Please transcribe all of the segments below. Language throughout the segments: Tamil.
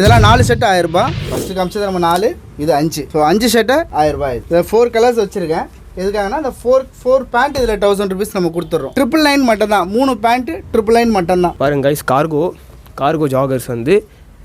இதெல்லாம் நாலு செட்டு ஆயிரம் ரூபாய். ஃபர்ஸ்ட் காமிச்சது நம்ம நாலு இது அஞ்சு. ஸோ அஞ்சு செட்டு ஆயிரம் ரூபாய் இதில் ஃபோர் கலர்ஸ் வச்சிருக்கேன். எதுக்காகனா அந்த ஃபோர் ஃபோர் பேண்ட் இதில் தௌசண்ட் ருபீஸ் நம்ம கொடுத்துட்றோம். ட்ரிபிள் நைன் மட்டும் தான் மூணு பேண்ட் ட்ரிபிள் நைன் மட்டும் தான் பாருங்க கைஸ் கார்கோ கார்கோ ஜாகர்ஸ் வந்து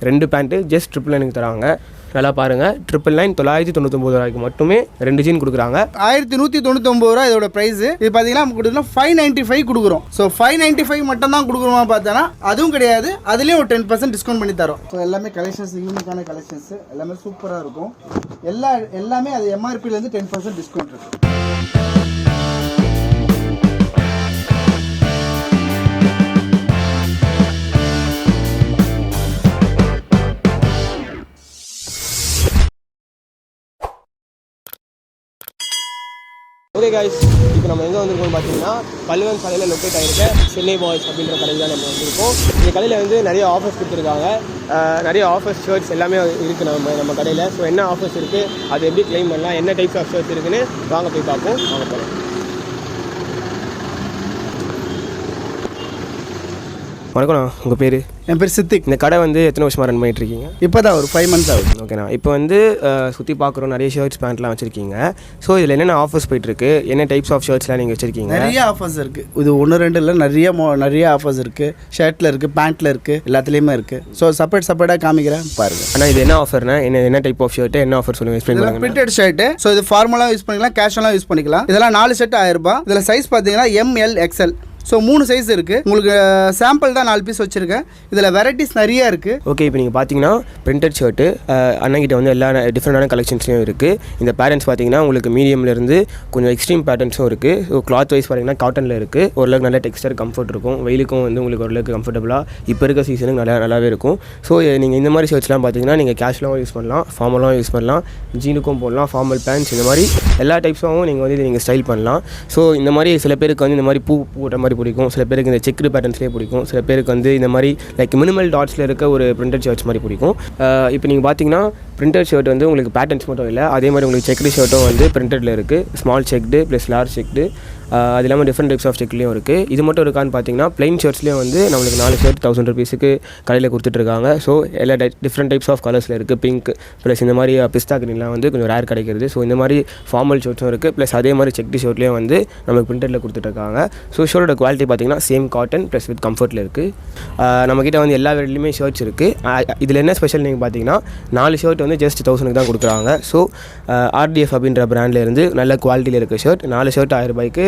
ரெண்டு பேண்ட்டு ஜஸ்ட் ட்ரிபிள் நைனுக்கு தராங்க. நல்லா பாருங்கள் ட்ரிபிள் நைன் தொள்ளாயிரத்தி தொண்ணூத்தொம்பது ரூபாய்க்கு மட்டுமே ரெண்டு ஜீன் கொடுக்குறாங்க. ஆயிரத்தி நூற்றி தொண்ணூத்தொம்பது ரூபா இதோட ப்ரைஸ் இது பார்த்தீங்கன்னா நம்ம கொடுத்தோம்னா ஃபைவ் நைன்ட்டி ஃபைவ் கொடுக்குறோம். ஸோ ஃபைவ் நைன்ட்டி ஃபைவ் மட்டும் தான் கொடுக்குறோமா பார்த்தோன்னா அதுவும் கிடையாது. அதுலேயும் ஒரு டென் பர்சன்ட் டிஸ்கவுண்ட் பண்ணி தரோம். ஸோ எல்லாமே கலெக்ஷன்ஸ் யூனிக்கான கலெக்ஷன்ஸ் எல்லாமே சூப்பராக இருக்கும். எல்லா எல்லாமே அது எம்ஆர்பிலேருந்து டென் பர்சன்ட் டிஸ்கவுண்ட் இருக்கு. கைஸ் இப்போ நம்ம எங்கே வந்திருக்கோம் பார்த்தீங்கன்னா பல்லுவன் சாலையில் லொக்கேட் ஆகிருக்க சென்னை பாய்ஸ் அப்படின்ற கடையில் தான் நம்ம வந்திருக்கோம். இந்த கடையில் வந்து நிறைய ஆஃபர்ஸ் கொடுத்துருக்காங்க. நிறைய ஆஃபர்ஸ் ஷர்ட்ஸ் எல்லாமே இருக்குது நம்ம நம்ம கடையில். ஸோ என்ன ஆஃபர்ஸ் இருக்குது அது எப்படி கிளைம் பண்ணலாம் என்ன டைப்ஸ் ஆஃப் ஷர்ட்ஸ் இருக்குன்னு வாங்க போய் பார்ப்போம். வாங்க போகிறோம் வணக்கம்ண்ணா உங்கள் பேர்? என் பேர் சித்திக். இந்த கடை வந்து எத்தனை வருஷமாக ரன் பண்ணிட்டு இருக்கீங்க இப்போ தான் ஒரு ஃபைவ் மந்த்ஸ் ஆகுது. ஓகேண்ணா இப்போ வந்து சுற்றி பார்க்குறோம் நிறைய ஷர்ட்ஸ் பேண்ட்லாம் வச்சுருக்கீங்க. ஸோ இதில் என்னென்ன ஆஃபர்ஸ் போயிட்டுருக்கு? என்ன டைப்ஸ் ஆஃப் ஷர்ட்ஸ்லாம் நீங்கள் வச்சுருக்கீங்க? நிறைய ஆஃபர்ஸ் இருக்குது இது ஒன்று ரெண்டு இல்லை நிறைய மோ நிறைய ஆஃபர்ஸ் இருக்குது ஷர்ட்டில் இருக்குது பேண்ட்டில் இருக்குது எல்லாத்துலேயுமே இருக்குது ஸோ செப்பரேட் செப்பரேட்டாக காமிக்கிறேன். பாருங்கள் அண்ணா இது என்ன ஆஃபர்னா என்ன என்ன டைப் ஆஃப் ஷர்ட் என்ன ஆஃபர் சொல்லுங்கள் எக்ஸ்பிளைன் இதெல்லாம் பண்ணுங்க பிரிண்டட் ஷர்ட்டு ஸோ இது ஃபார்மலாக யூஸ் பண்ணிக்கலாம் கேஷுவலாக யூஸ் பண்ணிக்கலாம். இதெல்லாம் நாலு செட் ஆயிரம் ரூபாய். இதில் சைஸ் பார்த்தீங்கன்னா எம்எல் எக்ஸ்எல் ஸோ மூணு சைஸ் இருக்குது உங்களுக்கு சாம்பிள் தான் நாலு பீஸ் வச்சுருக்கேன். இதில் வெரைட்டிஸ் நிறையா இருக்குது ஓகே இப்போ நீங்கள் பார்த்தீங்கன்னா பிரிண்டட் ஷர்ட்டு அண்ணங்கிட்ட வந்து எல்லா டிஃப்ரெண்டான கலெக்ஷன்ஸ்லையும் இருக்குது இந்த பேட்டர்ன்ஸ் பார்த்தீங்கன்னா உங்களுக்கு மீடியம்லேருந்து கொஞ்சம் எக்ஸ்ட்ரீம் பேட்டர்ன்ஸும் இருக்குது ஸோ கிளாத் வைஸ் பார்த்தீங்கன்னா காட்டனில் இருக்குது ஓரளவுக்கு நல்ல டெக்ஸ்டர் கம்ஃபர்ட் இருக்கும். வெயிலுக்கும் வந்து உங்களுக்கு ஓரளவுக்கு கம்ஃபர்டபுளாக இப்போ இருக்க சீசனுக்கு நல்லா நல்லாவே இருக்கும். ஸோ நீங்கள் இந்த மாதிரி ஷர்ட்ஸ்லாம் பார்த்தீங்கன்னா நீங்கள் கேஷுவலாகவும் யூஸ் பண்ணலாம். ஃபார்மலாகவும் யூஸ் பண்ணலாம். ஜீனுக்கும் போடலாம். ஃபார்மல் பேண்ட்ஸ் இந்த மாதிரி எல்லா டைப்ஸாகவும் நீங்கள் வந்து நீங்கள் ஸ்டைல் பண்ணலாம். ஸோ இந்த மாதிரி சில பேருக்கு வந்து இந்த மாதிரி பூ போட்ட மாதிரி பிடிக்கும். சில பேருக்கு இந்த செக்ரு பேட்டர்ன்ஸ்லேயே பிடிக்கும். சில பேருக்கு வந்து இந்த மாதிரி லைக் மினிமல் டாட்ஸில் இருக்க ஒரு பிரிண்டட் ஷர்ட்ஸ் மாதிரி பிடிக்கும். இப்போ நீங்கள் பார்த்தீங்கன்னா பிரிண்டட் ஷர்ட் வந்து உங்களுக்கு பேட்டர்ன்ஸ் மட்டும் இல்லை அதே மாதிரி உங்களுக்கு செக்ரு ஷர்ட்டும் வந்து பிரிண்டடில் இருக்குது small checked plus large checked அது இல்லாமல் டிஃப்ரெண்ட் டைப்ஸ் ஆஃப் செக்லேயும் இருக்குது இது மட்டும் இருக்கான்னு பார்த்தீங்கன்னா பிளைன் ஷர்ட்ஸ்லேயும் வந்து நம்மளுக்கு நாலு ஷர்ட் தௌசண்ட் ருபீஸுக்கு கடையில் கொடுத்துட்ருக்காங்க ஸோ எல்லா டிஃப்ரெண்ட் டைப்ஸ் ஆஃப் கலர்ஸில் இருக்குது பிங்க் ப்ளஸ் இந்த மாதிரி பிஸ்தா கிரீன்லாம் வந்து கொஞ்சம் ரேர் கிடைக்கிறது. ஸோ இந்த மாதிரி ஃபார்மல் ஷர்ட்ஸும் இருக்குது ப்ளஸ் அதே மாதிரி செக்டு ஷர்ட்லேயும் வந்து நமக்கு பிரிண்டடில் கொடுத்துட்ருக்காங்க ஸோ ஷர்ட்டோட குவாலிட்டி பார்த்தீங்கன்னா சேம் காட்டன் ப்ளஸ் வித் கம்ஃபர்ட்டில் இருக்குது நம்மக்கிட்ட வந்து எல்லா வெரைட்டிலுமே ஷர்ட்ஸ் இருக்குது இதில் என்ன ஸ்பெஷல் நீங்கள் பார்த்தீங்கன்னா நாலு ஷர்ட் வந்து ஜஸ்ட் தௌசண்ட்க்கு தான் கொடுக்குறாங்க. ஸோ ஆர்டிஎஃப் அப்படின்ற பிராண்டில் இருந்து நல்ல குவாலிட்டியில் இருக்க ஷர்ட் நாலு ஷர்ட் ஆயிரம் ரூபாய்க்கு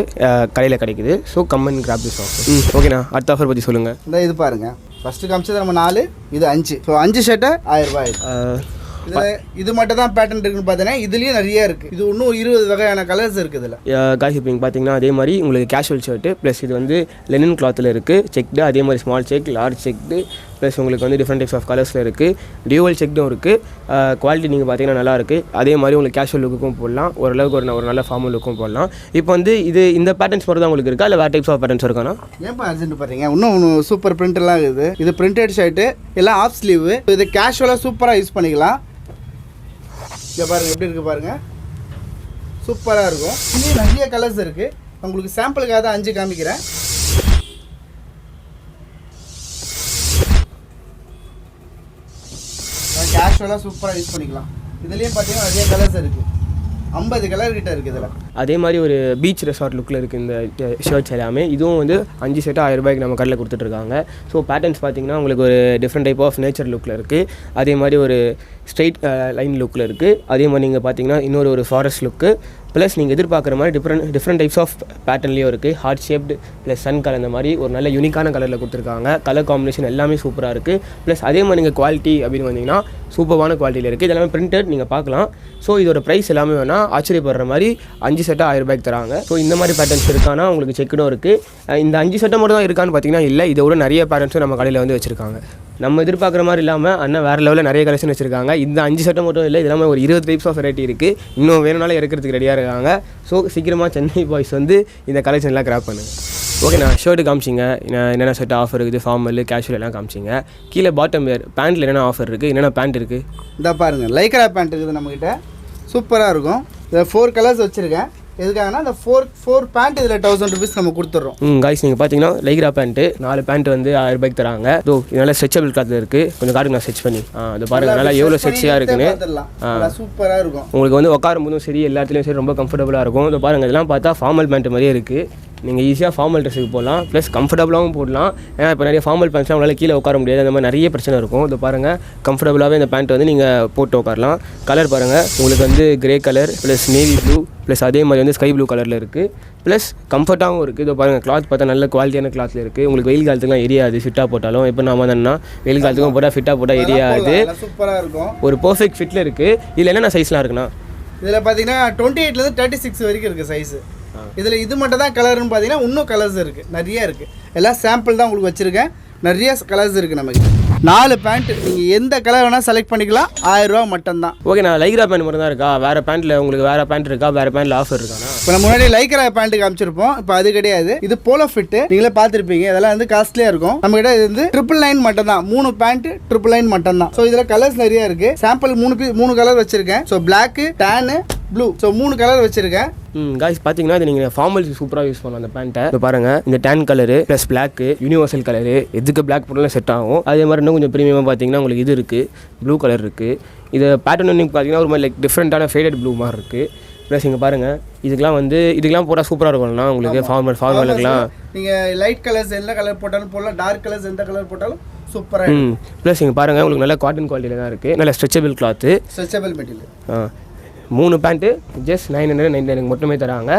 கடையில் கிடைக்குது. So come on grab this offer ஓகேண்ணா அடுத்த ஆஃபர் பற்றி சொல்லுங்கள் இந்த இது பாருங்கள் ஃபஸ்ட்டு காமிச்சது நம்ம நாலு இது அஞ்சு. ஸோ அஞ்சு ஷர்ட்டை ஆயிரம் ரூபாய் இது மட்டும் தான் பேட்டர்ன் இருக்குன்னு பார்த்தீங்கன்னா இதுலேயும் நிறைய இருக்குது இது இன்னும் இருபது வகையான கலர்ஸ் இருக்குது இதில். காய் ஷிப்பிங் பார்த்தீங்கன்னா அதே மாதிரி உங்களுக்கு கேஷுவல் ஷர்ட்டு ப்ளஸ் இது வந்து லெனின் கிளாத்தில் இருக்குது செக்டு அதே மாதிரி small check large checked plus உங்களுக்கு வந்து டிஃப்ரெண்ட் டைப்ஸ் ஆஃப் கலர்ஸில் இருக்குது டியூவல் செக்டும் இருக்குது குவாலிட்டி நீங்கள் பார்த்தீங்கன்னா நல்லாயிருக்கு அதே மாதிரி உங்களுக்கு கேஷுவல் லுக்கும் போடலாம். ஓரளவுக்கு ஒரு ஒரு நல்ல ஃபார்மல் லுக்கும் போடலாம். இப்போ வந்து இது இந்த பேட்டர்ன்ஸ் மட்டும் தான் உங்களுக்கு இருக்கா? இல்லை வேறு டைப்ஸ் ஆஃப் பேட்டர்ன்ஸ் இருக்கானா ஏன்ப்பா அர்ஜென்ட் பார்த்தீங்க இன்னும் ஒன்று சூப்பர் பிரிண்ட்லாம் இருக்குது. இது பிரிண்டட் ஷர்ட்டு எல்லாம் ஆஃப் ஸ்லீவ் இது கேஷுவலாக சூப்பராக யூஸ் பண்ணிக்கலாம். இங்கே பாருங்க எப்படி இருக்கு பாருங்க. சூப்பராக இருக்கும். இன்னும் நிறைய கலர்ஸ் இருக்குது உங்களுக்கு சாம்பிளுக்காக தான் அஞ்சு காமிக்கிறேன். கேஷுவலாக சூப்பராக யூஸ் பண்ணிக்கலாம். இதுலேயும் பார்த்தீங்கன்னா நிறைய கலர்ஸ் இருக்குது ஐம்பது கலர் கிட்ட இருக்குது இதில். அதே மாதிரி ஒரு பீச் ரெசார்ட் லுக்கில் இருக்குது இந்த ஷர்ட்ஸ் எல்லாமே. இதுவும் வந்து அஞ்சு செட்டு ஆயிரம் ரூபாய்க்கு நம்ம கடையில் கொடுத்துட்ருக்காங்க ஸோ பேட்டர்ன்ஸ் பார்த்தீங்கன்னா உங்களுக்கு ஒரு டிஃப்ரெண்ட் டைப் ஆஃப் நேச்சர் லுக்கில் இருக்குது அதே மாதிரி ஒரு ஸ்ட்ரைட் லைன் லுக்கில் இருக்குது அதே மாதிரி நீங்கள் பார்த்தீங்கன்னா இன்னொரு ஒரு ஃபாரஸ்ட் லுக்கு ப்ளஸ் நீங்கள் எதிர்பார்க்குற மாதிரி டிஃப்ரெண்ட் டிஃப்ரெண்ட் டைப்ஸ் ஆஃப் பேட்டர்ன்லேயும் இருக்குது heart shaped plus sun colour இந்த மாதிரி ஒரு நல்ல யூனிக்கான கலரில் கொடுத்துருக்காங்க. கலர் காம்பினேஷன் எல்லாமே சூப்பராக இருக்குது ப்ளஸ் அதே மாதிரி நீங்கள் குவாலிட்டி அப்படின்னு வந்தீங்கன்னா சூப்பரான குவாலிட்டியில் இருக்குது இதெல்லாமே பிரிண்டட் நீங்கள் பார்க்கலாம். ஸோ இதோட ப்ரைஸ் எல்லாமே வேணால் ஆச்சரியப்படுற மாதிரி அஞ்சு செட்டாக ஆயிரம் ரூபாய்க்கு தராங்க. ஸோ இந்த மாதிரி பேட்டர்ன்ஸ் இருக்கானா? உங்களுக்கு செக்குடும் இருக்குது இந்த அஞ்சு செட்டை மட்டும் தான் இருக்கான்னு பார்த்தீங்கன்னா இல்லை. இதோட நிறைய பேட்டர்ன்ஸும் நம்ம கடையில் வந்து வச்சுருக்காங்க. நம்ம எதிர்பார்க்குற மாதிரி இல்லாமல் அண்ணன் வேறு லெவலில் நிறைய கலெக்ஷன் வச்சுருக்காங்க. இந்த அஞ்சு சட்டம் மட்டும் இல்லை இதெல்லாமே ஒரு இருபது டைப்ஸ் ஆஃப் வெரைட்டி இருக்குது இன்னும் வேணும்னாலும் இறக்கிறதுக்கு ரெடியாக இருக்காங்க. ஸோ சீக்கிரமாக சென்னை பாய்ஸ் வந்து இந்த கலெக்ஷன் எல்லாம் கிராப் பண்ணுங்க. ஓகே நான் ஷர்ட்டு காமிச்சிங்க. என்னென்ன ஷர்ட் ஆஃபர் இருக்குது? ஃபார்மல் கேஷுவல் எல்லாம் காமிச்சிங்க. கீழே பாட்டம் வேர் பேண்ட்டில் என்னென்ன ஆஃபர் இருக்குது என்னென்ன பேண்ட் இருக்குது இந்த பாருங்கள் லைக்ரா பேண்ட் இருக்குது நம்மக்கிட்ட சூப்பராக இருக்கும். இதில் ஃபோர் கலர்ஸ் வச்சுருக்கேன். எதுக்காகனா இந்த ஃபோர் ஃபோர் பேண்ட் இதில் தௌசண்ட் ருபீஸ் நம்ம கொடுத்துட்றோம். ம் காய்ஸ் நீங்கள் பார்த்தீங்கன்னா லைக்ரா பேண்ட்டு நாலு பேண்ட் வந்து ஆயிரம் ரூபாய்க்கு தராங்க. இதோ இது நல்லா ஸ்ட்ரெச்சபிள் கிளாத்தில் இருக்குது கொஞ்சம் காட்டுங்க நான் ஸ்ட்ரெச் பண்ணி. ஆ அது பாருங்கள் நல்லா எவ்வளோ ஸ்ட்ரெச்சியாக இருக்குன்னு. சூப்பராக இருக்கும். உங்களுக்கு வந்து உட்காரும் போதும் சரி எல்லா இடத்துலையும் சரி ரொம்ப கம்ஃபர்டபுளாக இருக்கும். இதை பாருங்கள் இதெல்லாம் பார்த்தா ஃபார்மல் பேண்ட் மாதிரியே இருக்குது நீங்கள் ஈஸியாக ஃபார்மல் ட்ரெஸ்ஸுக்கு போடலாம். ப்ளஸ் கம்ஃபர்டபுளாகவும் போடலாம். ஏன்னா இப்போ நிறைய ஃபார்மல் பேண்ட்ஸ்லாம் உங்களால் கீழே உட்கார முடியாது. அந்த மாதிரி நிறைய பிரச்சனை இருக்கும். இதை பாருங்கள் கம்ஃபர்டபுளாகவே இந்த பேண்ட் வந்து நீங்கள் போட்டு உட்காரலாம். கலர் பாருங்கள் உங்களுக்கு வந்து grey colour plus navy blue plus அதே மாதிரி வந்து ஸ்கை ப்ளூ கலரில் இருக்குது ப்ளஸ் கம்ஃபர்ட்டாகவும் இருக்குது இதோ பாருங்கள் கிளாத் பார்த்தா நல்ல குவாலிட்டியான கிளாத்தில் இருக்குது உங்களுக்கு வெயில் காலத்துக்குலாம் எரியாது. ஃபிட்டாக போட்டாலும். இப்போ நாம தானே வெயில் காலத்துக்கும் போட்டால் ஃபிட்டாக போட்டால் எரியாது. சூப்பராக இருக்கும். ஒரு பர்ஃபெக்ட் ஃபிட்டில் இருக்குது இதில் என்னென்ன சைஸ்லாம் இருக்குண்ணா? இதில் பார்த்தீங்கன்னா டுவெண்ட்டி எயிட்லேருந்து தேர்ட்டி சிக்ஸ் வரைக்கும் இருக்குது சைஸு இதில் இது மட்டும் தான் கலர்னு பார்த்தீங்கன்னா இன்னும் கலர்ஸ் இருக்குது நிறைய இருக்குது எல்லாம் சாம்பிள் தான் உங்களுக்கு வச்சுருக்கேன். நிறைய கலர்ஸ் இருக்குது நமக்கு நாலு பேண்ட் நீங்கள் எந்த கலர் வேணால் செலக்ட் பண்ணிக்கலாம். ஆயிரம் ரூபா மட்டும்தான். ஓகே நான் லைக்ரா பேண்ட் மட்டும் தான் இருக்கா? வேறு பேண்ட்டில் உங்களுக்கு வேறு பேண்ட் இருக்கா? வேறு பேண்ட்டில் ஆஃபர் இருக்காண்ணா இப்போ நம்ம முன்னாடி லைக்ரா பேண்ட் காமிச்சிருப்போம். இப்போ அது கிடையாது. இது போலோ ஃபிட் நீங்களே பார்த்துருப்பீங்க. இதெல்லாம் வந்து காஸ்ட்லியாக இருக்கும். நம்ம கிட்ட இது வந்து ட்ரிபிள் நைன் மட்டும் தான் மூணு பேண்ட் ட்ரிபிள் நைன் மட்டும் தான் ஸோ இதில் கலர்ஸ் நிறைய இருக்கு. சாம்பிள் மூணு பீ மூணு கலர் வச்சிருக்கேன். So black tan blue so மூணு கலர் வச்சிருக்கேன். ம் காய்ஸ் பார்த்தீங்கன்னா இது நீங்கள் ஃபார்மல் சூப்பராக யூஸ் பண்ணலாம் அந்த பேண்ட்டை இப்போ பாருங்கள் இந்த tan colour plus black universal colour எதுக்கு பிளாக் போட்டாலும் செட் ஆகும். அதே மாதிரி இன்னும் கொஞ்சம் ப்ரீமியமாக பார்த்தீங்கன்னா உங்களுக்கு இது இருக்குது ப்ளூ கலர் இருக்குது இது பேட்டர்ன் வந்து பார்த்தீங்கன்னா ஒரு மாதிரி லைக் டிஃப்ரெண்ட்டான ஃபேடட் ப்ளூ மாதிரி இருக்குது ப்ளஸ் இங்கே பாருங்கள் இதுக்கெலாம் வந்து இதுக்கெலாம் போட்டால் சூப்பராக இருக்கும்னா உங்களுக்கு ஃபார்மல் ஃபார்மலுக்குலாம் நீங்கள் லைட் கலர்ஸ் எந்த கலர் போட்டாலும் போடலாம் டார்க் கலர்ஸ் எந்த கலர் போட்டாலும் சூப்பராக ப்ளஸ் இங்கே பாருங்கள் உங்களுக்கு நல்ல காட்டன் குவாலிட்டியில் தான் இருக்குது நல்ல ஸ்ட்ரெச்சபிள் கிளாத்து ஸ்ட்ரெச்சபிள் மெட்டீரியல் ஆ. மூணு pant just nine hundred nine எனக்கு மட்டுமே தராங்க.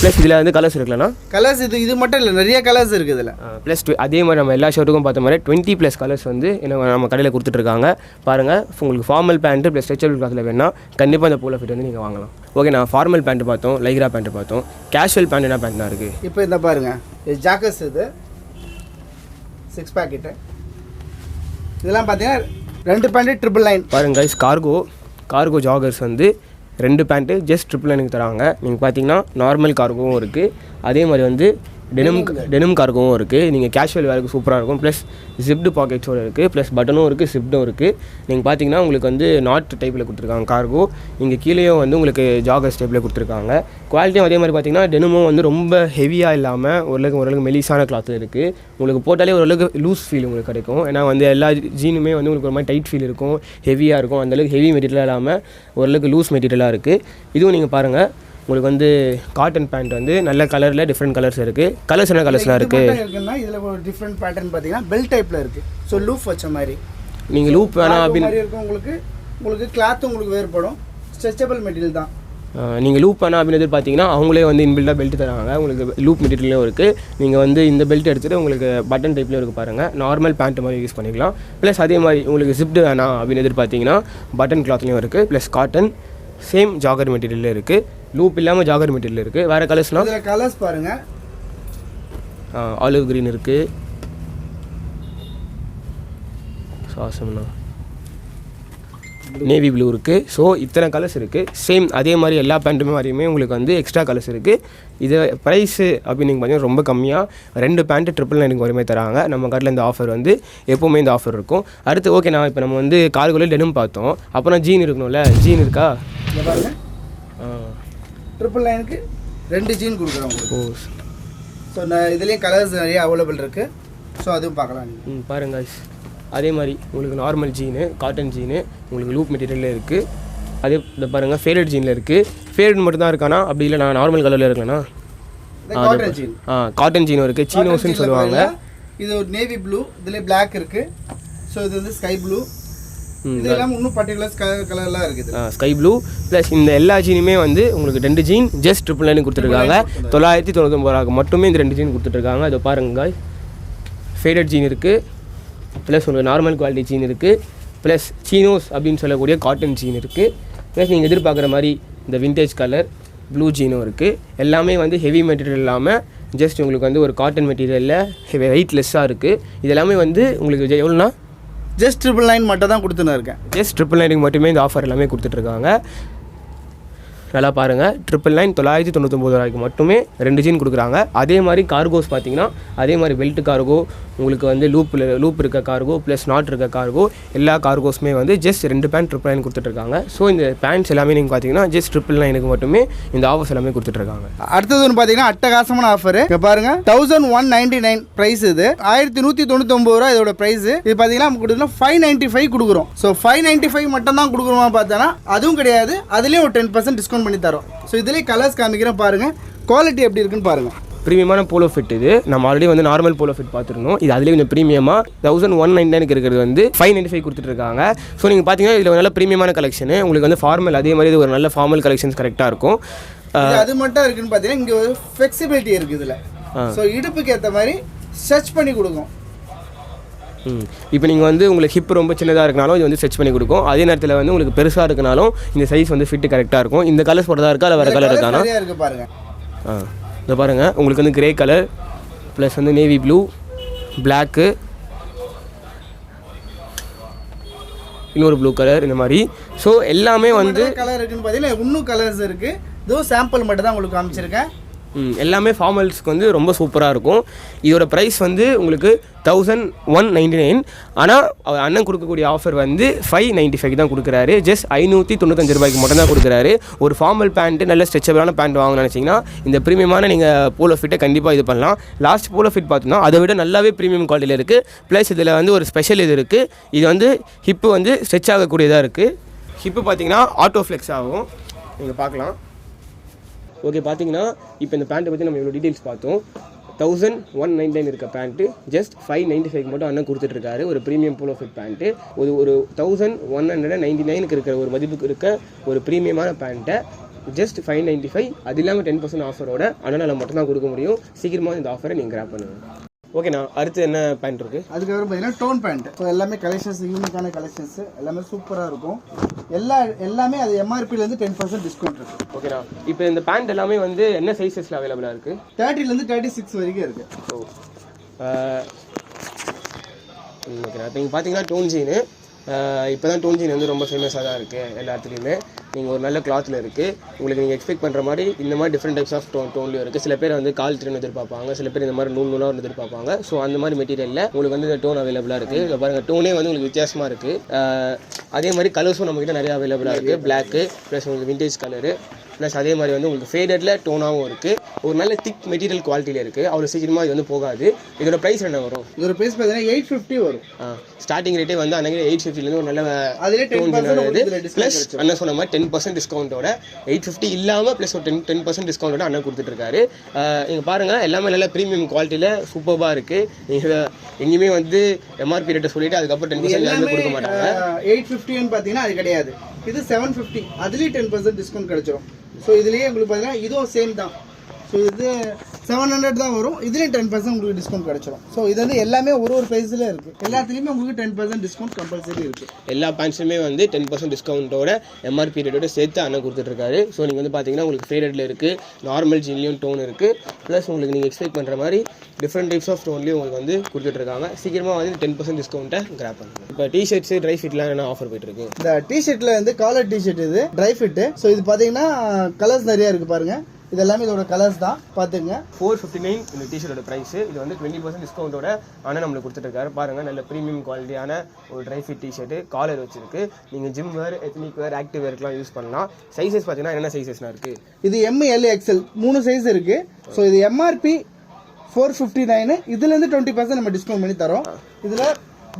ப்ளஸ் இதில் வந்து கலர்ஸ் இருக்குல்லண்ணா. கலர்ஸ் இது இது மட்டும் இல்லை நிறைய கலர்ஸ் இருக்குது இதில். ப்ளஸ் அதே மாதிரி நம்ம எல்லா ஷர்ட்டுக்கும் பார்த்த மாதிரி டுவெண்ட்டி ப்ளஸ் கலர்ஸ் வந்து என்ன நம்ம கடையில் கொடுத்துட்ருக்காங்க. பாருங்கள் உங்களுக்கு ஃபார்மல் பேண்ட்டு ப்ளஸ் ஸ்ட்ரெச்சபிள் கிளாத்தில் வேணால் கண்டிப்பாக இந்த போல ஃபிட் வந்து நீங்கள் வாங்கலாம். ஓகே நான் ஃபார்மல் பேண்ட் பார்த்தோம் லைக்ரா பேண்ட் பார்த்தோம். கேஷுவல் பேண்ட் என்ன பேண்ட் தான் இருக்குது இப்போ இந்த பாருங்க இது ஜாக்கஸ் இது. சிக்ஸ் பேக்கெட்டு இதெல்லாம் பார்த்தீங்கன்னா ரெண்டு பேண்ட்டு ட்ரிபிள் நைன் பாருங்க கைஸ் கார்கோ கார்கோ ஜாகர்ஸ் வந்து ரெண்டு பேண்ட்டு ஜஸ்ட் ட்ரிபிள் எனக்கு தராங்க நீங்கள் பார்த்தீங்கன்னா நார்மல் கார்கோவும் இருக்குது அதே மாதிரி வந்து டெனிம் டெனிம் கார்கோவும் இருக்குது நீங்கள் கேஷுவல் வேலைக்கு சூப்பராக இருக்கும். ப்ளஸ் ஜிப்டு பாக்கெட்ஸோடு இருக்குது ப்ளஸ் பட்டனும் இருக்குது ஜிப்டும் இருக்குது நீங்கள் பார்த்தீங்கன்னா உங்களுக்கு வந்து நாட் டைப்பில் கொடுத்துருக்காங்க கார்கோ இங்கே கீழேயும் வந்து உங்களுக்கு ஜாகர்ஸ் டைப்பில் கொடுத்துருக்காங்க. குவாலிட்டியும் அதே மாதிரி பார்த்தீங்கன்னா டெனிமும் வந்து ரொம்ப ஹெவியாக இல்லாமல் ஓரளவுக்கு ஓரளவுக்கு மெலிசான கிளாத் இருக்குது உங்களுக்கு போட்டாலே ஓரளவுக்கு லூஸ் ஃபீல் உங்களுக்கு கிடைக்கும். ஏன்னா வந்து எல்லா ஜீனுமே வந்து உங்களுக்கு ஒரு மாதிரி டைட் ஃபீல் இருக்கும் ஹெவியாக இருக்கும். அந்தளவுக்கு ஹெவி மெட்டீரியலாக இல்லாமல் ஓரளவுக்கு லூஸ் மெட்டீரியலாக இருக்குது இதுவும் நீங்கள் பாருங்கள் உங்களுக்கு வந்து காட்டன் பேண்ட் வந்து நல்ல கலரில் டிஃப்ரெண்ட் கலர்ஸ் இருக்குது கலர்ஸ் என்ன கலர்ஸ்லாம் இருக்குது இருக்குன்னா இதில் ஒரு டிஃப்ரெண்ட் பேட்டர்ன் பார்த்தீங்கன்னா பெல் டைப்பில் இருக்குது ஸோ லூப் வச்ச மாதிரி. நீங்கள் லூப் வேணாம் அப்படின்னு இருக்கும் உங்களுக்கு. உங்களுக்கு கிளாத்தும் உங்களுக்கு வேறுபடும். ஸ்ட்ரெச்சபிள் மெட்டீரியல் தான். நீங்கள் லூப் வேணாம் அப்படின்னு எதிர்பார்த்தீங்கன்னா அவங்களே வந்து இன்பில்டாக பெல்ட் தராங்க உங்களுக்கு லூப் மெட்டீரியலும் இருக்குது நீங்கள் வந்து இந்த பெல்ட் எடுத்துகிட்டு உங்களுக்கு பட்டன் டைப்லேயும் இருக்குது பாருங்கள் நார்மல் பேண்ட் மாதிரி யூஸ் பண்ணிக்கலாம். ப்ளஸ் அதே மாதிரி உங்களுக்கு ஜிப்டு வேணாம் அப்படின்னு எதிர்பார்த்தீங்கன்னா பட்டன் கிளாத்லேயும் இருக்குது ப்ளஸ் காட்டன் சேம் ஜாகர் மெட்டீரியலில் இருக்குது லூப் இல்லாமல் ஜாகர் மெட்டீரியல் இருக்குது வேறு கலர்ஸ்னால் இதில் கலர்ஸ் பாருங்க. ஆலிவ் க்ரீன் இருக்குது சாசம்னா நேவி ப்ளூ இருக்குது ஸோ இத்தனை கலர்ஸ் இருக்குது சேம் அதே மாதிரி எல்லா பேண்ட்டுமே மாதிரியுமே உங்களுக்கு வந்து எக்ஸ்ட்ரா கலர்ஸ் இருக்குது இது ப்ரைஸு அப்படின்னு நீங்கள் பார்த்தீங்கன்னா ரொம்ப கம்மியாக ரெண்டு பேண்ட்டு ட்ரிபிள் நைனுக்கு வரைமே தராங்க. நம்ம கடையில் இந்த ஆஃபர் வந்து எப்போவுமே இந்த ஆஃபர் இருக்கும். அடுத்து ஓகே நான் இப்போ நம்ம வந்து கார்குள்ளே டெனும் பார்த்தோம். அப்புறம் ஜீன் இருக்கணும்ல. ஜீன் இருக்கா? ட்ரிபிள் நைனுக்கு ரெண்டு ஜீன் கொடுக்குறோம் உங்களுக்கு. ஸோ நான் இதுலேயும் கலர்ஸ் நிறைய அவைலபிள் இருக்குது ஸோ அதுவும் பார்க்கலாம் நீங்கள் ம் பாருங்க. அதே மாதிரி உங்களுக்கு நார்மல் ஜீனு காட்டன் ஜீனு உங்களுக்கு லூப் மெட்டீரியலில் இருக்குது அதே இந்த பாருங்கள் ஃபேடட் ஜீனில் இருக்குது ஃபேடட் மட்டும் தான் இருக்கானா? அப்படி இல்லை நான் நார்மல் கலரில் ஜீன் ஆ காட்டன் ஜீனும் இருக்குது சீனோஸ்னு சொல்லுவாங்க. இது ஒரு நேவி ப்ளூ இதுல பிளாக் இருக்கு. ஸோ இது வந்து ஸ்கை ப்ளூ இது எல்லாம் இன்னும் பர்டிகுலர் கலர் கலர்லாம் இருக்குது. ஸ்கை ப்ளூ ப்ளஸ் இந்த எல்லா ஜீனுமே வந்து உங்களுக்கு ரெண்டு ஜீன் ஜஸ்ட் ட்ரிபிள் நைன் கொடுத்துருக்காங்க. தொள்ளாயிரத்தி தொண்ணூத்தொம்பது ரூபாய்க்கு மட்டுமே இந்த ரெண்டு ஜீன் கொடுத்துட்ருக்காங்க அதை பாருங்க. ஃபேடட் ஜீன் இருக்குது ப்ளஸ் உங்களுக்கு நார்மல் குவாலிட்டி ஜீன் இருக்குது ப்ளஸ் சீனோஸ் அப்படின்னு சொல்லக்கூடிய காட்டன் ஜீன் இருக்குது ப்ளஸ் நீங்கள் எதிர்பார்க்குற மாதிரி இந்த விண்டேஜ் கலர் ப்ளூ ஜீனும் இருக்குது எல்லாமே வந்து ஹெவி மெட்டீரியல் இல்லாமல் ஜஸ்ட் உங்களுக்கு வந்து ஒரு காட்டன் மெட்டீரியலில் வெயிட்லெஸ்ஸாக இருக்குது இது எல்லாமே வந்து உங்களுக்கு எவ்வளோனா ஜஸ்ட் ட்ரிபிள் நைன் மட்டும் தான் கொடுத்துன்னு இருக்கேன். ஜஸ்ட் ட்ரிபிள் நைனுக்கு மட்டுமே இந்த ஆஃபர் எல்லாமே கொடுத்துட்ருக்காங்க நல்லா பாருங்கள் ட்ரிபிள் நைன் தொள்ளாயிரத்தி தொண்ணூத்தொம்பது ரூபாய்க்கு மட்டுமே ரெண்டு ஜீன் கொடுக்குறாங்க. அதே மாதிரி கார்கோஸ் பார்த்தீங்கன்னா அதே மாதிரி பெல்ட் கார்கோ உங்களுக்கு வந்து லூப்பில் லூப் இருக்க கார்கோ ப்ளஸ் நாட் இருக்க கார்கோ எல்லா கார்கோஸுமே வந்து ஜஸ்ட் ரெண்டு பேண்ட் ட்ரிப் லைன் கொடுத்துட்ருக்காங்க. ஸோ இந்த பேண்ட்ஸ் எல்லாமே நீங்கள் பார்த்தீங்கன்னா ஜஸ்ட் ட்ரிபிள் லைனுக்கு மட்டுமே இந்த ஆஃபர்ஸ் எல்லாமே கொடுத்துட்ருக்காங்க. அடுத்தது ஒன்று பார்த்தீங்கன்னா அட்டகாசமான ஆஃபர் இங்க பாருங்க thousand one ninety nine price இது. ஆயிரத்தி நூற்றி தொண்ணூத்தொம்பது ரூபா இதோட ப்ரைஸ் இது பார்த்தீங்கன்னா நம்ம கொடுத்தோம்னா ஃபைவ் நைன்ட்டி ஃபைவ் கொடுக்குறோம். ஸோ ஃபைவ் நைன்ட்டி ஃபைவ் மட்டும் தான் கொடுக்குறோமா பார்த்தோன்னா அதுவும் கிடையாது. அதுலேயும் ஒரு டென் பர்சன்ட் டிஸ்கவுண்ட் பண்ணி தரோம். ஸோ இதுலேயே கலர்ஸ் காமிக்கிறேன் பாருங்கள் குவாலிட்டி எப்படி இருக்குன்னு பாருங்கள் ப்ரீமியமான போலோ ஃபிட் இது. நம்ம ஆல்ரெடி வந்து நார்மல் போலோ ஃபிட் பார்த்துருந்தோம். இது அதுலேயே கொஞ்சம் ப்ரீமியமாக தௌசண்ட் ஒன் நைன் நைனுக்கு இருக்கிறது வந்து ஃபைவ் நைன்டி ஃபைவ் கொடுத்துட்ருக்காங்க. ஸோ நீங்கள் பார்த்தீங்கன்னா இதில் நல்ல ப்ரீமியமான கலெக்ஷன் உங்களுக்கு வந்து ஃபார்மல் அதே மாதிரி இது ஒரு நல்ல ஃபார்மல் கலெக்ஷன்ஸ் கரெக்டாக இருக்கும். அது மட்டும் இருக்குன்னு பார்த்தீங்கன்னா இங்கே ஒரு ஃப்ளெக்சிபிலிட்டி இருக்குது இதில். ஸோ இடுப்புக்கு ஏற்ற மாதிரி ஸ்ட்ரெச் பண்ணி கொடுக்கும். ம். இப்போ நீங்கள் வந்து உங்களுக்கு ஹிப் ரொம்ப சின்னதாக இருக்கனாலும் இது வந்து ஸ்ட்ரெச் பண்ணி கொடுக்கும். அதே நேரத்தில் வந்து உங்களுக்கு பெருசாக இருக்கனாலும் இந்த சைஸ் வந்து ஃபிட் கரெக்டாக இருக்கும். இந்த கலர்ஸ் போட்டதாக இருக்கா? இல்லை வேறு கலர் இருக்கானா? இருக்கு பாருங்க. ஆ. இதை பாருங்கள் உங்களுக்கு வந்து கிரே கலர் ப்ளஸ் வந்து நேவி ப்ளூ பிளாக்கு இன்னொரு ப்ளூ கலர் இந்த மாதிரி. ஸோ எல்லாமே வந்து கலர் இருக்குன்னு பார்த்தீங்கன்னா இன்னும் கலர்ஸ் இருக்கு. இதுவும் சாம்பிள் மட்டும் தான் உங்களுக்கு காமிச்சிருக்கேன். எல்லாமே ஃபார்மல்ஸ்க்கு வந்து ரொம்ப சூப்பராக இருக்கும். இதோட ப்ரைஸ் வந்து உங்களுக்கு தௌசண்ட் ஒன் நைன்டி நைன் ஆனால் அவர் அண்ணன் கொடுக்கக்கூடிய ஆஃபர் வந்து ஃபைவ் நைன்ட்டி ஃபைவ் தான் கொடுக்குறாரு. ஜஸ்ட் ஐநூற்றி தொண்ணூத்தஞ்சு ரூபாய்க்கு மட்டும் தான் கொடுக்குறாரு. ஒரு ஃபார்மல் பேண்ட்டு நல்ல ஸ்ட்ரெச்சபிளான பேண்ட் வாங்கணும்னு நினச்சிங்கன்னா இந்த ப்ரீமியமான நீங்கள் போலோ ஃபிட்டை கண்டிப்பாக இது பண்ணலாம். லாஸ்ட் போலோ ஃபிட் பார்த்தோம்னா அதை விட நல்லாவே ப்ரீமியம் குவாலிட்டியில் இருக்குது ப்ளஸ் இதில் வந்து ஒரு ஸ்பெஷல் இது இருக்குது இது வந்து ஹிப்பு வந்து ஸ்ட்ரெச் ஆகக்கூடியதாக இருக்குது ஹிப்பு பார்த்தீங்கன்னா ஆட்டோ ஃப்ளெக்ஸ் ஆகும். நீங்கள் பார்க்கலாம். ஓகே பார்த்தீங்கன்னா இப்போ இந்த பேண்ட்டை பற்றி நம்ம இவ்வளோ டீட்டெயில்ஸ் பார்த்தோம். தௌசண்ட் ஒன் நைன் நைன் இருக்க pant just five ninety five மட்டும் அண்ணன் கொடுத்துட்ருக்காரு ஒரு ப்ரீமியம் போலோ ஃபிட் பேண்ட்டு ஒரு ஒரு தௌசண்ட் ஒன் ஹண்ட்ரட் நைன்ட்டி நைனுக்கு இருக்கிற ஒரு மதிப்புக்கு இருக்க ஒரு ப்ரீமியமான பேண்ட்டை ஜஸ்ட் ஃபைவ் நைன்ட்டி ஃபைவ் அது இல்லாமல் டென் பர்சன்ட் ஆஃபரோட அண்ணனால் மட்டும் தான் கொடுக்க முடியும். சீக்கிரமாக இந்த ஆஃபரை நீங்கள் கிராப் பண்ணுங்கள் ஓகேண்ணா அடுத்து என்ன பேண்ட் இருக்குது அதுக்கப்புறம் பார்த்தீங்கன்னா டோன் பேண்ட் ஸோ எல்லாமே கலெக்ஷன்ஸ் யூனிக்கான கலெக்ஷன்ஸ் எல்லாமே சூப்பராக இருக்கும். எல்லா எல்லாமே அது எம்ஆர்பிலேருந்து டென் பர்சன்ட் டிஸ்கவுண்ட் இருக்கு. ஓகேண்ணா இப்போ இந்த பேண்ட் எல்லாமே வந்து என்ன சைஸஸில் அவைலபிளாக இருக்குது தேர்ட்டிலேருந்து தேர்ட்டி சிக்ஸ் வரைக்கும் இருக்கு. ஸோ ஓகேண்ணா இப்போ நீங்கள் பார்த்தீங்கன்னா டோன் ஜீனு இப்போ தான் டோன் ஜீன் வந்து ரொம்ப ஃபேமஸாக தான் இருக்குது எல்லா இடத்துலையுமே. நீங்கள் ஒரு நல்ல கிளாத்தில் இருக்குது உங்களுக்கு நீங்கள் எக்ஸ்பெக்ட் பண்ணுற மாதிரி இந்த மாதிரி டிஃப்ரெண்ட் டைப்ஸ் ஆஃப் டோன் டோன்லேயும் இருக்குது சில பேர் வந்து கால் ட்ரெயின் எதிர்பார்ப்பாங்க. சில பேர் இந்த மாதிரி நூல் நூலாக வந்து எதிர்பார்ப்பாங்க. ஸோ அந்த மாதிரி மெட்டீரியலில் உங்களுக்கு வந்து இந்த டோன் அவைலபிளாக இருக்குது இதை பாருங்கள் டோனே வந்து உங்களுக்கு வித்தியாசமாக இருக்குது அதே மாதிரி கலர்ஸும் நம்மக்கிட்ட நிறைய அவைலபிளாக இருக்குது பிளாக்கு ப்ளஸ் உங்களுக்கு விண்டேஜ் கலரு ப்ளஸ் அதே மாதிரி வந்து உங்களுக்கு ஃபேடடில் டோனாகவும் இருக்குது ஒரு நல்ல திக் மெட்டீரியல் குவாலிட்டியில் இருக்குது அவ்வளோ சீக்கிரமாக இது வந்து போகாது. இதோட ப்ரைஸ் என்ன வரும்? இதோட ப்ரைஸ் பார்த்தீங்கன்னா எயிட் ஃபிஃப்டி வரும். ஸ்டார்டிங் ரேட்டே வந்து அன்னைக்கு எயிட் ஃபிஃப்டிலேருந்து ஒரு நல்ல அதுலேயே டென் ப்ளஸ் அண்ணன் சொன்ன மாதிரி டென் பர்சன்ட் டிஸ்கவுண்ட்டோட எயிட் ஃபிஃப்டி இல்லாமல் ப்ளஸ் ஒரு டென் டென் பர்சன்ட் டிஸ்கவுண்ட்டோட அண்ணன் கொடுத்துட்ருக்காரு நீங்கள் பாருங்கள் எல்லாமே நல்ல ப்ரீமியம் குவாலிட்டியில் சூப்பராக இருக்குது நீங்கள் எங்கேயுமே வந்து எம்ஆர்பி ரேட்டை சொல்லிட்டு அதுக்கப்புறம் டென் பர்சன்ட் கொடுக்க மாட்டாங்க. எயிட் ஃபிஃப்டின்னு பார்த்தீங்கன்னா அது கிடையாது. இது செவன் ஃபிஃப்டி அதுலேயும் டென் பர்சன்ட் டிஸ்கவுண்ட் கிடச்சிரும். ஸோ இதுலேயே உங்களுக்கு பார்த்தீங்கன்னா இதுவும் சேம் தான். ஸோ இது செவன் ஹண்ட்ரட் தான் வரும். இதுலேயும் டென் பர்சன்ட் உங்களுக்கு டிஸ்கவுண்ட் கிடைச்சிரும். ஸோ இது வந்து எல்லாமே ஒரு ஒரு ப்ரைஸில் இருக்குது எல்லாத்துலேயுமே உங்களுக்கு டென் பர்சன்ட் டிஸ்கவுண்ட் கம்பல்சரி இருக்குது எல்லா பேண்ட்ஸுமே வந்து டென் பர்சன்ட் டிஸ்கவுண்ட்டோட எம்ஆர்பி ரேட்டோட சேர்த்து அண்ணன் கொடுத்துட்ருக்காரு. ஸோ நீங்கள் வந்து பார்த்தீங்கன்னா உங்களுக்கு ஃபேடடில் இருக்குது நார்மல் ஜின்லையும் டோன் இருக்குது ப்ளஸ் உங்களுக்கு நீங்கள் எக்ஸ்பெக்ட் பண்ணுற மாதிரி டிஃப்ரெண்ட் டைப்ஸ் ஆஃப் டோன்லேயும் உங்களுக்கு வந்து கொடுத்துட்ருக்காங்க. சீக்கிரமாக வந்து டென் பர்சன்ட் டிஸ்கவுண்ட்டை கிராப் பண்ணுங்க. இப்போ டிஷர்ட்ஸு ட்ரை ஃபிட்லாம் என்ன ஆஃபர் போயிட்டுருக்கு இந்த டிஷர்ட்டில் வந்து காலர் டிஷர்ட் இது ட்ரை ஃபிட்டு ஸோ இது பார்த்தீங்கன்னா கலர்ஸ் நிறையா இருக்குது பாருங்கள் இது எல்லாமே இதோட கலர்ஸ் தான். பார்த்துங்க ஃபோர் ஃபிஃப்டி நைன் இந்த டிஷர்ட்டோட ப்ரைஸ் இது வந்து டுவெண்ட்டி பர்சன்ட் டிஸ்கவுண்ட்டோட ஆனால் நம்மளுக்கு கொடுத்துட்ருக்காரு பாருங்கள் நல்ல ப்ரீமியம் குவாலிட்டியான ஒரு ட்ரை ஃபிட் டிஷர்ட்டு காலர் வச்சிருக்கு. நீங்கள் gym wear ethnic wear active வேர்க்கெலாம் use பண்ணலாம். சைஸஸ் பார்த்தீங்கன்னா என்ன சைஸஸ்லாம் இருக்குது இது எம் எல் எக்ஸ்எல் மூணு சைஸ் இருக்கு. ஸோ இது எம்ஆர்பி ஃபோர் ஃபிஃப்டி நைனு இதுலேருந்து டுவெண்ட்டி பர்சன்ட் நம்ம டிஸ்கவுண்ட் பண்ணி தரோம். இதில்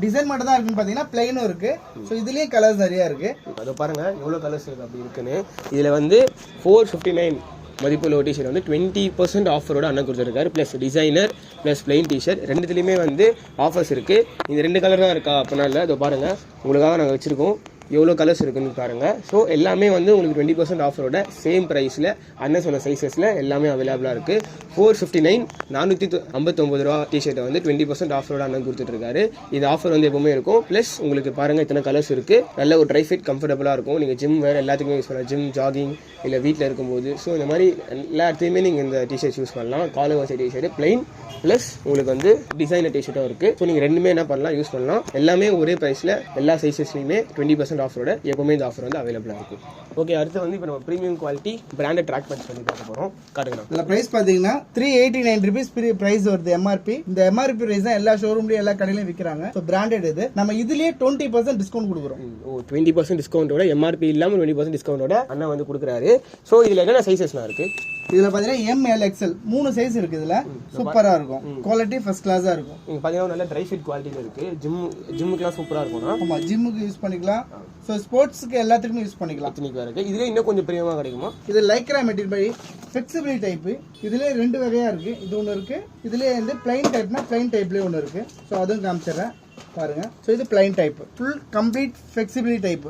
டிசைன் மட்டும் தான் இருக்குன்னு பார்த்தீங்கன்னா பிளைனும் இருக்கு. ஸோ இதுலேயும் கலர்ஸ் நிறையா இருக்கு. அதை பாருங்கள் எவ்வளோ கலர்ஸ் இருக்குது அப்படி இருக்குன்னு. இதில் வந்து ஃபோர் ஃபிஃப்டி நைன் மதிப்புள்ள ஒரு டிஷர்ட் வந்து டுவெண்ட்டி பர்சன்ட் ஆஃபரோட அண்ணன் கொடுத்துருக்காரு. Plus designer plus plain T-shirt ரெண்டுத்துலேயுமே வந்து ஆஃபர்ஸ் இருக்குது இந்த ரெண்டு கலர் தான் இருக்கா? அப்படின்னா இல்லை அதை பாருங்கள் உங்களுக்காக நாங்கள் வச்சுருக்கோம். எவ்வளோ கலர்ஸ் இருக்குன்னு பாருங்கள் ஸோ எல்லாமே வந்து உங்களுக்கு டுவெண்ட்டி பர்சன்ட் ஆஃபரோட சேம் ப்ரைஸில் அண்ணன் சொன்ன சைஸஸில் எல்லாமே அவைலபிளாக இருக்குது ஃபோர் ஃபிஃப்டி நைன் நானூற்றி ஐம்பத்தொம்பது ரூபா டிஷர்ட்டை வந்து டுவெண்ட்டி பர்சன்ட் ஆஃபரோட அண்ணன் கொடுத்துட்ருக்காரு இது ஆஃபர் வந்து எப்பவுமே இருக்கும். ப்ளஸ் உங்களுக்கு பாருங்கள் இத்தனை கலர்ஸ் இருக்குது நல்ல ஒரு ட்ரை ஃபிட் கம்ஃபர்டபுளாக இருக்கும். நீங்கள் ஜிம் வேறு எல்லாத்துக்குமே யூஸ் பண்ணலாம். ஜிம் ஜாகிங் இல்லை வீட்டில் இருக்கும்போது. ஸோ இந்த மாதிரி எல்லா இடத்துலையுமே நீங்கள் இந்த டிஷர்ட்ஸ் யூஸ் பண்ணலாம். காலர் வசதி டிஷர்ட் பிளைன் ப்ளஸ் உங்களுக்கு வந்து டிசைனர் டிஷர்ட்டும் இருக்குது ஸோ நீங்கள் ரெண்டுமே என்ன பண்ணலாம்? யூஸ் பண்ணலாம். எல்லாமே ஒரே ப்ரைஸில் எல்லா சைஸஸ்லையுமே டுவெண்ட்டி பர்சன்ட் பர்சன்ட் ஆஃபரோட எப்பவுமே இந்த ஆஃபர் வந்து அவைலபிளாக இருக்குது ஓகே அடுத்து வந்து இப்போ நம்ம premium quality branded track pants பண்ணி பார்க்க போகிறோம் காட்டுங்கண்ணா இதில் ப்ரைஸ் பார்த்தீங்கன்னா three eighty nine rupees price வருது எம்ஆர்பி இந்த எம்ஆர்பி ப்ரைஸ் தான் எல்லா ஷோரூம்லயும் எல்லா கடையிலும் விற்கிறாங்க ஸோ பிராண்டட் இது. நம்ம இதுலயே டுவெண்ட்டி பர்சன்ட் டிஸ்கவுண்ட் கொடுக்குறோம். ஓ டுவெண்ட்டி பர்சன்ட் டிஸ்கவுண்டோட எம்ஆர்பி இல்லாமல் டுவெண்ட்டி பர்சன்ட் டிஸ்கவுண்டோட அண்ணா வந்து கொடுக்குறாரு. ஸோ இதில் என்னென்ன சைஸஸ்லாம் இருக்குது இதுல பாத்தீங்கன்னா எம் எல் எக்ஸ்எல் மூணு சைஸ் இருக்கு இதுல. சூப்பரா இருக்கும். குவாலிட்டி ஃபர்ஸ்ட் கிளாஸா இருக்கும். நீங்கள் பார்த்தீங்கன்னா நல்ல ட்ரை ஃபிட் குவாலிட்டியில் இருக்குது ஜிம் ஜிம்முக்குலாம் சூப்பராக இருக்கும்னா ஆமா ஜிம்முக்கு யூஸ் பண்ணிக்கலாம். ஸோ ஸ்போர்ட்ஸ்க்கு எல்லாத்துக்குமே யூஸ் பண்ணிக்கலாம். எத்தனைக்கு இருக்குது இதுலேயே இன்னும் கொஞ்சம் ப்ரீமியமாக கிடைக்குமா? இது Lycra material by flexible type இதுல ரெண்டு வகையா இருக்கு. இது ஒன்று இருக்கு. இதுலயே வந்து பிளைன் டைப்னா பிளைன் டைப்லயே ஒன்று இருக்கு. ஸோ அதுவும் காமிச்சிடுறேன். பாருங்க. ஸோ இது plain type full complete flexible type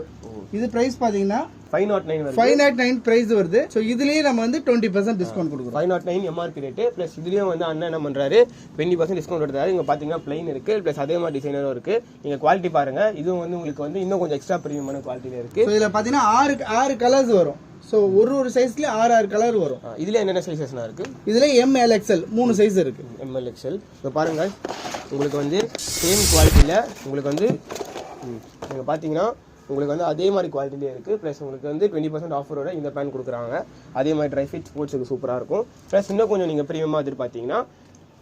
இது பிரைஸ் பாத்தீங்கன்னா five nought nine five nought nine price வருது. ஸோ இதுலயே நம்ம வந்து டுவெண்ட்டி பர்சன்ட் டிஸ்கவுண்ட் கொடுக்குறோம். Five nought nine MRP rate plus இதுலேயும் வந்து அண்ணன் என்ன பண்ணுறாரு டுவெண்ட்டி பர்சன்ட் டிஸ்கவுண்ட் எடுத்தாரு இங்கே பார்த்தீங்கன்னா பிளைன் இருக்குது ப்ளஸ் அதே மாதிரி டிசைனரும் இருக்குது நீங்கள் குவாலிட்டி பாருங்கள் இதுவும் வந்து உங்களுக்கு வந்து இன்னும் கொஞ்சம் எக்ஸ்ட்ரா ப்ரீமியமான குவாலிட்டியில் இருக்குது ஸோ இதில் பார்த்தீங்கன்னா ஆறு ஆறு கலர்ஸ் வரும். ஸோ ஒரு ஒரு சைஸ்லயும் ஆறு ஆறு கலர் வரும். இதில் என்னென்ன சைஸஸ்லாம் இருக்குது இதுல எம் எல் எக்ஸ்எல் மூணு சைஸ் இருக்கு. எம்எல் எக்ஸ்எல் இப்போ பாருங்கள் உங்களுக்கு வந்து சேம் குவாலிட்டியில் உங்களுக்கு வந்து நீங்கள் பார்த்தீங்கன்னா உங்களுக்கு வந்து அதே மாதிரி குவாலிட்டிலே இருக்குது ப்ளஸ் உங்களுக்கு வந்து டுவெண்ட்டி பர்சன்ட் ஆஃபரோட இந்த பேண்ட் கொடுக்குறாங்க. அதே மாதிரி ட்ரை ஃபிட் ஸ்போர்ட்ஸுக்கு சூப்பராக இருக்கும். ப்ளஸ் இன்னும் கொஞ்சம் நீங்கள் ப்ரீமியமாக எதிர்பார்த்தீங்கன்னா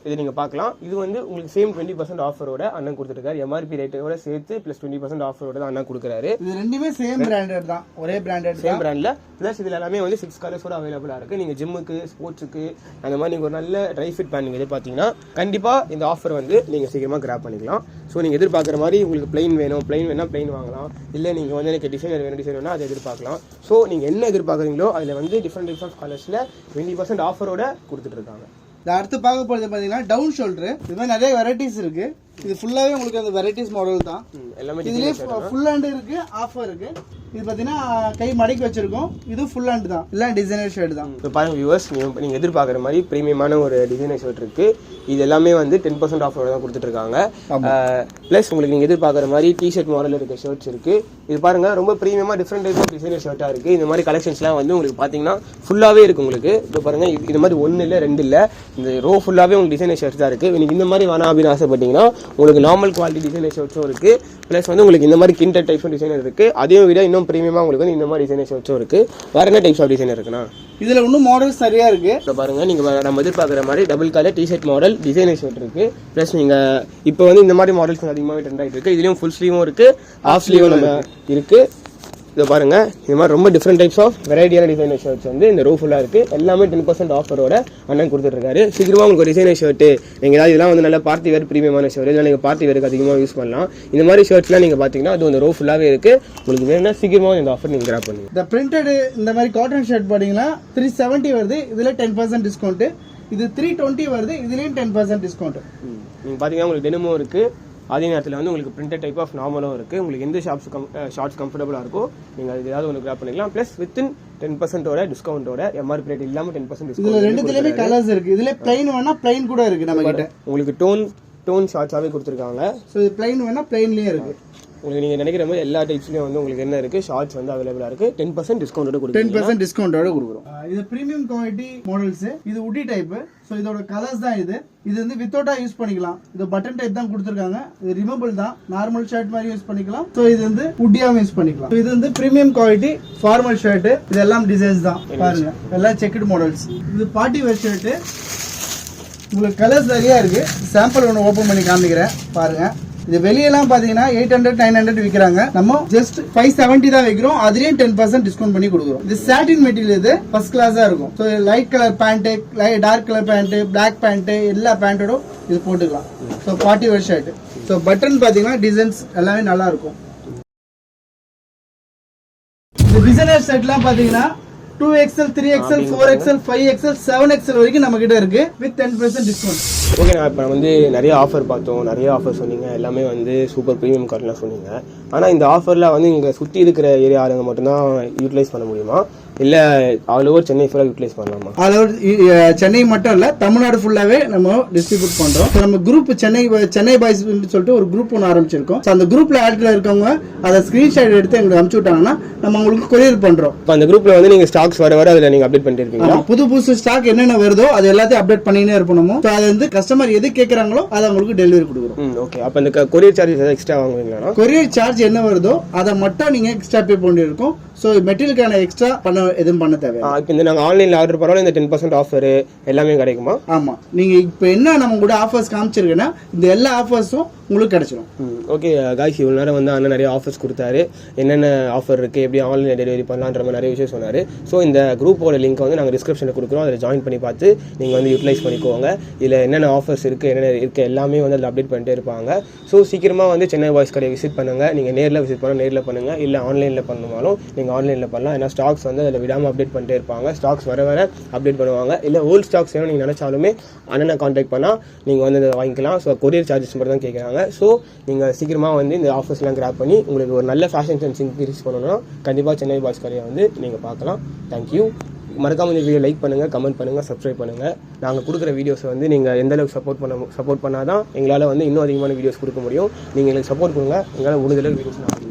இது நீங்கள் பார்க்கலாம். இது வந்து உங்களுக்கு சேம் டுவெண்ட்டி பர்சன்ட் ஆஃபரோட அண்ணன் கொடுத்துருக்காரு எம்ஆர்பி ரேட்டோட சேர்த்து ப்ளஸ் டுவெண்ட்டி பர்சன்ட் ஆஃபரோட தான் அண்ணன் கொடுக்குறாரு. இது ரெண்டுமே சேம் பிராண்டட் தான். ஒரே பிராண்டட் சேம் பிராண்டில் ப்ளஸ் இதில் எல்லாமே வந்து சிக்ஸ் கலர்ஸோட அவைலபிளாக இருக்குது நீங்கள் ஜிம்முக்கு ஸ்போர்ட்ஸுக்கு அந்த மாதிரி நீங்கள் ஒரு நல்ல ட்ரை ஃபிட் பேண்ட் நீங்கள் எதிர்பார்த்தீங்கன்னா கண்டிப்பாக இந்த ஆஃபர் வந்து நீங்கள் சீக்கிரமாக கிராப் பண்ணிக்கலாம். ஸோ நீங்கள் எதிர்பார்க்குற மாதிரி உங்களுக்கு plain வேணும். Plain வேணால் plain வாங்கலாம். இல்லை நீங்கள் வந்து எனக்கு டிசைனர் வேணும் டிசைன் வேணால் அதை எதிர்பார்க்கலாம். ஸோ நீங்கள் என்ன எதிர்பார்க்குறீங்களோ அதில் வந்து டிஃப்ரெண்ட் டிஃப்ரெண்ட் கலர்ஸில் டுவெண்ட்டி பர்சன்ட் ஆஃபரோட கொடுத்துட்ருக்காங்க அடுத்து பார்க்க போகிறது பார்த்தீங்கன்னா டவுன் ஷோல்டரு இது மாதிரி நிறைய வெரைட்டிஸ் இருக்குது இது ஃபுல்லாவே உங்களுக்கு அந்த வெரைட்டிஸ் மாடல் தான். எல்லாமே இதுலயே ஃபுல் ஹேண்ட் இருக்கு ஆஃப் இருக்கு. இது பார்த்தீங்கன்னா கை மடக்கி வச்சிருக்கோம். இது ஃபுல் ஹேண்ட் தான். எல்லாம் டிசைனர் ஷர்ட் தான். இப்போ பாருங்க வியூவர்ஸ் நீங்கள் எதிர்பார்க்குற மாதிரி ப்ரீமியமான ஒரு டிசைனர் ஷர்ட் இருக்குது இது எல்லாமே வந்து டென் பர்சன்ட் ஆஃபரோட தான் கொடுத்துட்ருக்காங்க. ப்ளஸ் உங்களுக்கு நீங்கள் எதிர்பார்க்குற மாதிரி டிஷர்ட் மாடல் இருக்க ஷர்ட்ஸ் இருக்குது இது பாருங்கள் ரொம்ப ப்ரீமியமாக டிஃப்ரெண்ட் டைப் ஆஃப் டிசைனர் ஷர்ட்டாக இருக்குது இந்த மாதிரி கலெக்ஷன்ஸ்லாம் வந்து உங்களுக்கு பார்த்தீங்கன்னா ஃபுல்லாகவே இருக்குது உங்களுக்கு. இப்போ பாருங்கள் இது இது மாதிரி ஒன்று இல்லை ரெண்டு இல்லை இந்த ரோ ஃபுல்லாகவே உங்களுக்கு டிசைனர் ஷர்ட் தான் இருக்குது நீங்கள் இந்த மாதிரி வேணாம் அப்படின்னு ஆசைப்பட்டீங்கன்னா உங்களுக்கு நார்மல் குவாலிட்டி டிசைனர் ஷர்ட்ஸும் இருக்குது ப்ளஸ் வந்து உங்களுக்கு இந்த மாதிரி கிண்டர் டைப்ஸ் டிசைனர் இருக்குது அதையும் விட இன்னும் ப்ரீமியமாக உங்களுக்கு வந்து இந்த மாதிரி டிசைனர் ஷர்ட்ஸும் இருக்குது வேறு என்ன டைப்ஸ் ஆஃப் டிசைனர் இருக்குண்ணா? இதுல இன்னும் மாடல்ஸ் நிறைய இருக்கு. இப்போ பாருங்க நீங்க வ- நம்ம எதிர்பார்க்குற மாதிரி double colour t-shirt model designer shirt இருக்கு. ப்ளஸ் நீங்க இப்போ வந்து இந்த மாதிரி மாடல்ஸ் அதிகமாகவே ட்ரெண்ட் ஆகிட்டு இருக்கு. இதுலயும் ஃபுல் ஸ்லீவும் இருக்கு. ஆஃப் ஸ்லீவும் நம்ம இருக்கு. இதை பாருங்க. இது மாதிரி ரொம்ப டிஃப்ரெண்ட் டைப்ஸ் ஆஃப் வெரைட்டியான டிசைனர் ஷர்ட்ஸ் வந்து இந்த ரோ ஃபுல்லாக இருக்கு. எல்லாமே டென் பர்சன்ட் ஆஃபரோட அண்ணன் கொடுத்துருக்காரு சீக்கிரமா உங்களுக்கு ஒரு டிசைனர் ஷர்ட்டு நீங்க ஏதாவது இதெல்லாம் வந்து நல்ல பார்ட்டி வேர் ப்ரீமியமான ஷர்ட் இதெல்லாம் நீங்க பார்ட்டி வேருக்கு அதிகமாக யூஸ் பண்ணலாம். இந்த மாதிரி ஷர்ட்ஸ்லாம் நீங்க பார்த்தீங்கன்னா அது அந்த ரோ ஃபுல்லாகவே இருக்கு. உங்களுக்கு வேணும்னா சீக்கிரமா இந்த ஆஃபர் நீங்க கிராப் பண்ணுங்க இந்த பிரிண்டட் இந்த மாதிரி காட்டன் ஷர்ட் பார்த்தீங்கன்னா த்ரீ செவன்ட்டி வருது. இதுல டென் பர்சன்ட் டிஸ்கவுண்ட் இது த்ரீ டுவெண்ட்டி வருது. இதுலயும் டென் பர்சன்ட் டிஸ்கவுண்ட் நீங்கள் பார்த்தீங்கன்னா உங்களுக்கு டெனிமும் இருக்குது அதே நேரத்தில் வந்து உங்களுக்கு பிரிண்டட் டைப் ஆஃப் நார்மலும் இருக்குது உங்களுக்கு எந்த ஷாப்ஸ் கம் ஷார்ட்ஸ் கம்ஃபர்டபுளாக இருக்கோ நீங்கள் அது ஏதாவது ஒன்று கிராப் பண்ணிக்கலாம். ப்ளஸ் வித்தின் டென் பர்சன்ட்டோட டிஸ்கவுண்ட்டோட எம்ஆர்பி ரேட் இல்லாமல் டென் பர்சன்ட் டிஸ்கவுண்ட் ரெண்டுத்துலயுமே கலர்ஸ் இருக்கு. இதுல பிளைன் வேணா பிளைன் கூட இருக்கு நம்ம கிட்ட உங்களுக்கு டோன் டோன் ஷார்ட்ஸாகவே கொடுத்துருக்காங்க. ஸோ இது பிளைன் வேணா பிளைன்லயே இருக்கு. உங்களுக்கு நீங்கள் நினைக்கிற மாதிரி எல்லா டைப்ஸ்லையும் வந்து உங்களுக்கு என்ன இருக்குது ஷார்ட்ஸ் வந்து அவைலபிளாக இருக்குது டென் பர்சன்ட் டிஸ்கவுண்டோட டென் கொடுக்குறீங்க பர்சன்ட் டிஸ்கவுண்டோட கொடுக்குறோம். இது பிரீமியம் குவாலிட்டி மாடல்ஸ் இது உட்டி டைப் ஸோ இதோட கலர்ஸ் தான் இது. இது வந்து வித்தவுட்டா யூஸ் பண்ணிக்கலாம். இது பட்டன் டைப் தான் கொடுத்துருக்காங்க. இது ரிமூவபிள் தான். நார்மல் ஷர்ட் மாதிரி யூஸ் பண்ணிக்கலாம். ஸோ இது வந்து உட்டியாவும் யூஸ் பண்ணிக்கலாம். இது வந்து பிரீமியம் குவாலிட்டி ஃபார்மல் ஷர்ட் இது எல்லாம் டிசைன்ஸ் தான் பாருங்க. எல்லாம் செக்குடு மாடல்ஸ் இது பார்ட்டி வேர் ஷர்ட் உங்களுக்கு கலர்ஸ் நிறைய இருக்கு. சாம்பிள் ஒன்று ஓப்பன் பண்ணி காமிக்கிறேன். பாருங்க. இது வெளியெல்லாம் பாத்தீங்கன்னா எயிட் ஹண்ட்ரட் நைன் ஹண்ட்ரட் விற்கிறாங்க நம்ம ஜஸ்ட் ஃபைவ் செவன்ட்டி தான் வைக்கிறோம். அதுலயும் டென் பர்சன்ட் டிஸ்கவுண்ட் பண்ணி கொடுக்குறோம். இது சாட்டின் மெட்டீரியல் இது ஃபர்ஸ்ட் கிளாஸா இருக்கும். So light colour pant dark colour pant black pant எல்லா பேண்ட்டோடும் இது போட்டுக்கலாம். So party wear shirt so button பாத்தீங்கன்னா டிசைன்ஸ் எல்லாமே நல்லா இருக்கும். இந்த டிசைனர் ஷர்ட்லாம் பாத்தீங்கன்னா two XL three XL four XL five XL seven XL வரைக்கும் நம்ம கிட்ட இருக்கு. With ten percent discount okay நான் இப்போ வந்து நிறைய ஆஃபர் பார்த்தோம். நிறைய ஆஃபர் சொன்னீங்க. எல்லாமே வந்து சூப்பர் ப்ரீமியம் கார்டெலாம் சொன்னீங்க. ஆனால் இந்த ஆஃபரில் வந்து இங்கே சுற்றி இருக்கிற ஏரியா ஆளுங்க மட்டும்தான் யூட்டிலைஸ் பண்ண முடியுமா? இல்லை ஆல் ஓவர் சென்னை ஃபுல்லாக யூட்டிலைஸ் பண்ணலாமா இ- அஹ் சென்னை மட்டும் இல்ல தமிழ்நாடு ஃபுல்லாவே நம்ம டிஸ்ட்ரிபியூட் பண்றோம். So, நம்ம குரூப் சென்னை சென்னை பாய்ஸ் சொல்லிட்டு ஒரு குரூப் ஒன்று ஆரம்பிச்சிருக்கோம். So, அந்த குரூப்ல ஆட்ல இருக்கவங்க அதை ஸ்கிரீன்ஷாட் எடுத்து எங்களுக்கு அனுப்பிச்சு விட்டாங்கன்னா நம்ம உங்களுக்கு கொரியர் பண்றோம். இப்போ அந்த குரூப்பில் வந்து நீங்கள் ஸ்டாக்ஸ் வர வர அதில் நீங்கள் அப்டேட் ஆமா, புது புதுசு ஸ்டாக் என்னென்ன வருதோ அது எல்லாத்தையும் அப்டேட் பண்ணினே இருப்போம் So, அது வந்து கஸ்டமர் எது கேட்கறாங்களோ அதை அவங்களுக்கு டெலிவரி கொடுக்குறோம். ஓகே அப்போ இந்த கொரியர் சார்ஜஸ் ஏதாவது எக்ஸ்ட்ரா வாங்குவீங்களா? கொரியர் சார்ஜ் என்ன வருதோ அதை மட்டும் நீங்க எக்ஸ்ட்ரா பே பண்ணிருக்கோம். ஸோ மெட்டீரியலுக்கான எக்ஸ்ட்ரா பண்ண எதுவும் பண்ண தேவை இப்போ இந்த நாங்கள் ஆன்லைனில் ஆர்டர் பண்ணாலும் இந்த டென் பர்சன்ட் ஆஃபர் எல்லாமே கிடைக்குமா? ஆமா. நீங்க இப்போ என்ன நம்ம கூட ஆஃபர்ஸ் காமிச்சிருக்கேன்னா இந்த எல்லா ஆஃபர்ஸும் உங்களுக்கு கிடைச்சிடும் ஓகே காய்ஸ் இவ்வளோ நேரம் வந்து அண்ணன் நிறைய ஆஃபர்ஸ் கொடுத்தாரு. என்னென்ன ஆஃபர் இருக்குது எப்படி ஆன்லைன் டெலிவரி பண்ணலான்ற மாதிரி நிறைய விஷயம் சொன்னார். ஸோ இந்த குரூப்போட லிங்க் வந்து நாங்கள் டிஸ்கிரிப்ஷனில் கொடுக்குறோம். அதில் ஜாயின் பண்ணி பார்த்து நீங்கள் வந்து யூட்டிலைஸ் பண்ணிக்கோங்க. இதில் என்னென்ன ஆஃபர்ஸ் இருக்குது என்னென்ன இருக்குது எல்லாமே வந்து அதில் அப்டேட் பண்ணிட்டே இருப்பாங்க. ஸோ சீக்கிரமாக வந்து சென்னை பாய்ஸ் கடையை விசிட் பண்ணுங்கள் நீங்கள் நேரில் விசிட் பண்ணால் நேரில் பண்ணுங்கள் இல்லை ஆன்லைனில் பண்ணணுமாலும் நீங்கள் ஆன்லைனில் பண்ணலாம். ஏன்னா ஸ்டாக்ஸ் வந்து அதில் விடாமல் அப்டேட் பண்ணிட்டே இருப்பாங்க. ஸ்டாக்ஸ் வர வர அப்டேட் பண்ணுவாங்க. இல்லை ஓல்ட் ஸ்டாக்ஸ் வேணும் நீங்கள் நினச்சாலுமே அண்ணனை காண்டாக்ட் பண்ணால் நீங்கள் வந்து இதை வாங்கிக்கலாம். ஸோ கொரியர் சார்ஜஸ் மட்டும் தான் கேட்குறாங்க ஸோ நீங்கள் சீக்கிரமாக வந்து இந்த ஆஃபர்ஸ்லாம் கிராப் பண்ணி உங்களுக்கு ஒரு நல்ல ஃபேஷன் சென்ஸ் இன்க்ரீஸ் பண்ணணும்னா கண்டிப்பாக சென்னை பாய்ஸ் கரையை வந்து நீங்கள் பார்க்கலாம். தேங்க்யூ மறக்காம இந்த வீடியோ லைக் பண்ணுங்கள் கமெண்ட் பண்ணுங்கள் சப்ஸ்கிரைப் பண்ணுங்கள் நாங்கள் கொடுக்குற வீடியோஸை வந்து நீங்கள் எந்த அளவுக்கு சப்போர்ட் பண்ண சப்போர்ட் பண்ணால் தான் எங்களால் வந்து இன்னும் அதிகமான வீடியோஸ் கொடுக்க முடியும். நீங்கள் எங்களுக்கு சப்போர்ட் கொடுங்க. எங்களால் முடிஞ்ச வீடியோஸ் நான்